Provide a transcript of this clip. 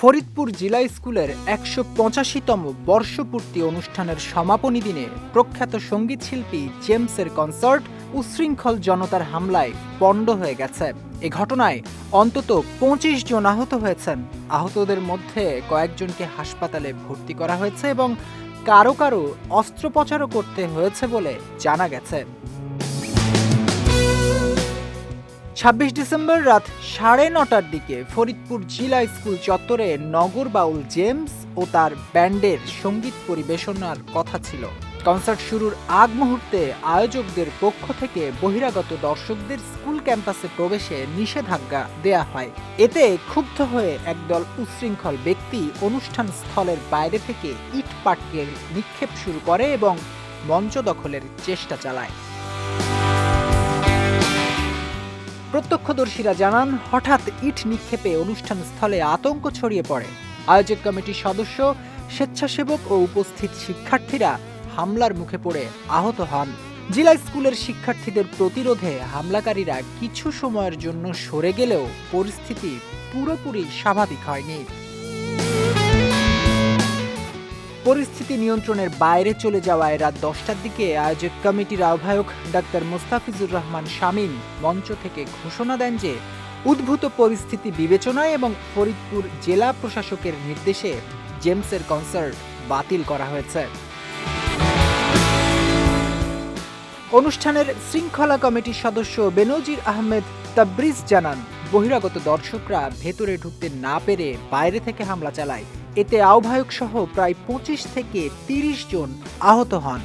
ফরিদপুর জেলা স্কুলের একশো পঁচাশিতম বর্ষপূর্তি অনুষ্ঠানের সমাপনী দিনে প্রখ্যাত সংগীত শিল্পী জেমসের কনসার্ট উশৃঙ্খল জনতার হামলায় পণ্ড হয়ে গেছে। এ ঘটনায় অন্তত পঁচিশ জন আহত হয়েছেন। আহতদের মধ্যে কয়েকজনকে হাসপাতালে ভর্তি করা হয়েছে এবং কারও কারও অস্ত্রোপচারও করতে হয়েছে বলে জানা গেছে। ছাব্বিশ ডিসেম্বর রাত সাড়ে নটার দিকে ফরিদপুর জেলা স্কুল চত্বরে নগর বাউল জেমস ও তার ব্যান্ডের সংগীত পরিবেশনার কথা ছিল। কনসার্ট শুরুর আগ মুহূর্তে আয়োজকদের পক্ষ থেকে বহিরাগত দর্শকদের স্কুল ক্যাম্পাসে প্রবেশে নিষেধাজ্ঞা দেয়া হয়। এতে ক্ষুব্ধ হয়ে একদল উচ্ছৃঙ্খল ব্যক্তি অনুষ্ঠান স্থলের বাইরে থেকে ইট পাটকে নিক্ষেপ শুরু করে এবং মঞ্চ দখলের চেষ্টা চালায়। প্রত্যক্ষদর্শীরা জানান, হঠাৎ ইট নিক্ষেপে অনুষ্ঠান স্থলে আতঙ্ক ছড়িয়ে পড়ে। আয়োজক কমিটির সদস্য, স্বেচ্ছাসেবক ও উপস্থিত শিক্ষার্থীরা হামলার মুখে পড়ে আহত হন। জেলা স্কুলের শিক্ষার্থীদের প্রতিরোধে হামলাকারীরা কিছু সময়ের জন্য সরে গেলেও পরিস্থিতি পুরোপুরি স্বাভাবিক হয়নি। পরিস্থিতি নিয়ন্ত্রণের বাইরে চলে যাওয়ায় রাত দশটার দিকে আয়োজক কমিটির আহ্বায়ক ডাক্তার মোস্তাফিজুর রহমান শামীম মঞ্চ থেকে ঘোষণা দেন যে উদ্ভূত পরিস্থিতি বিবেচনায় এবং ফরিদপুর জেলা প্রশাসকের নির্দেশে জেমসের কনসার্ট বাতিল করা হয়েছে। অনুষ্ঠানের শৃঙ্খলা কমিটির সদস্য বেনজির আহমেদ তাব্রিজ জানান বহিরাগত দর্শকরা ভেতরে ঢুকতে না পেরে বাইরে থেকে হামলা চালায়। এতে আহ্বায়ক সহ প্রায় পঁচিশ থেকে তিরিশ জন আহত হন।